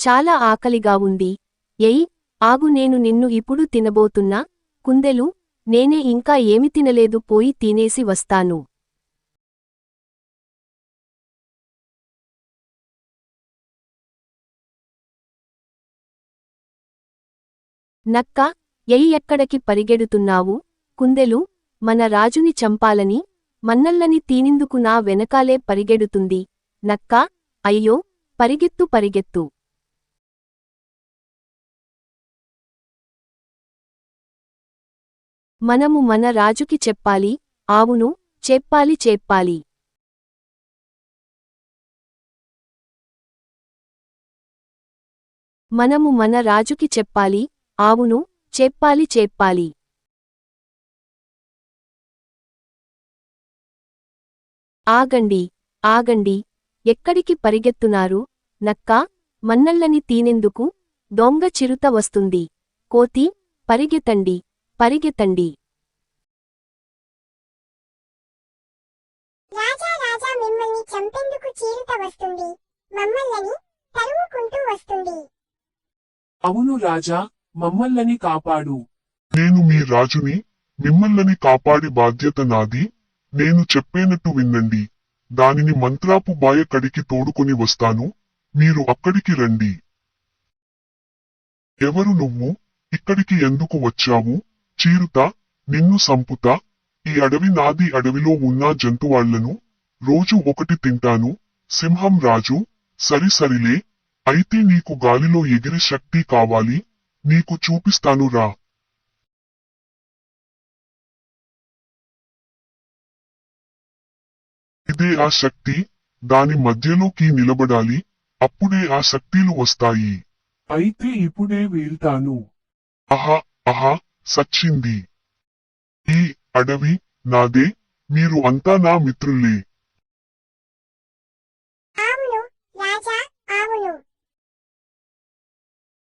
చాలా ఆకలిగా ఉంది. ఎయ్ ఆగు నేను నిన్ను ఇప్పుడు తినబోతున్నా. కుందెలు నేనే ఇంకా ఏమి తినలేదు పోయి తినేసి వస్తాను. నక్క ఎయి ఎక్కడికి పరిగెడుతున్నావు? కుందెలు మన రాజుని చంపాలని మన్నల్లని తీనిందుకు నా వెనకాలే పరిగెడుతుంది. నక్క అయ్యో పరిగెత్తు పరిగెత్తు. మనము మన రాజుకి చెప్పాలి ఆవును చెప్పాలి చెప్పాలి. మనము మన రాజుకి చెప్పాలి ఆవును చెప్పాలి చెప్పాలి. ఆగండి ఆగండి ఎక్కడికి పరిగెత్తున్నారు నక్క? మన్నళ్ళని తీనెందుకు? దొంగ చిరుత వస్తుంది. కోతి పరిగెత్తండి. పరిగెత్తండి. రాజా రాజా మిమ్మల్ని చంపేందుకు చీరుత వస్తుంది. మమ్మల్ని తరుముకుంటూ వస్తుంది. అవును రాజా మమ్మల్ని కాపాడు. నేను మీ రాజుని మిమ్మల్ని కాపాడి బాధ్యత నాది. నేను చెప్పేనట్టు వినండి దానిని మంత్రాపు బాయ కడికి తోడుకొని వస్తాను. మీరు అక్కడికి రండి. ఎవరు నువ్వు? ఇక్కడికి ఎందుకు వచ్చావు? చీరుత నిన్ను సంపుతా. ఈ అడవి నాది అడవిలో ఉన్న జంతువాళ్ళను రోజు ఒకటి తింటాను. సింహం రాజు సరి సరిలే. అయితే నీకు గాలిలో ఎగిరే శక్తి కావాలి. నీకు చూపిస్తాను రా. ఇదే ఆ శక్తి. దాని మధ్యలోకి నిలబడాలి. అప్పుడే ఆ శక్తిలు వస్తాయి. అయితే ఇప్పుడే వెళ్తాను. అహా అహా. సచ్చింది. ఈ అడవి నాదే మీరు అంతా నా మిత్రులే.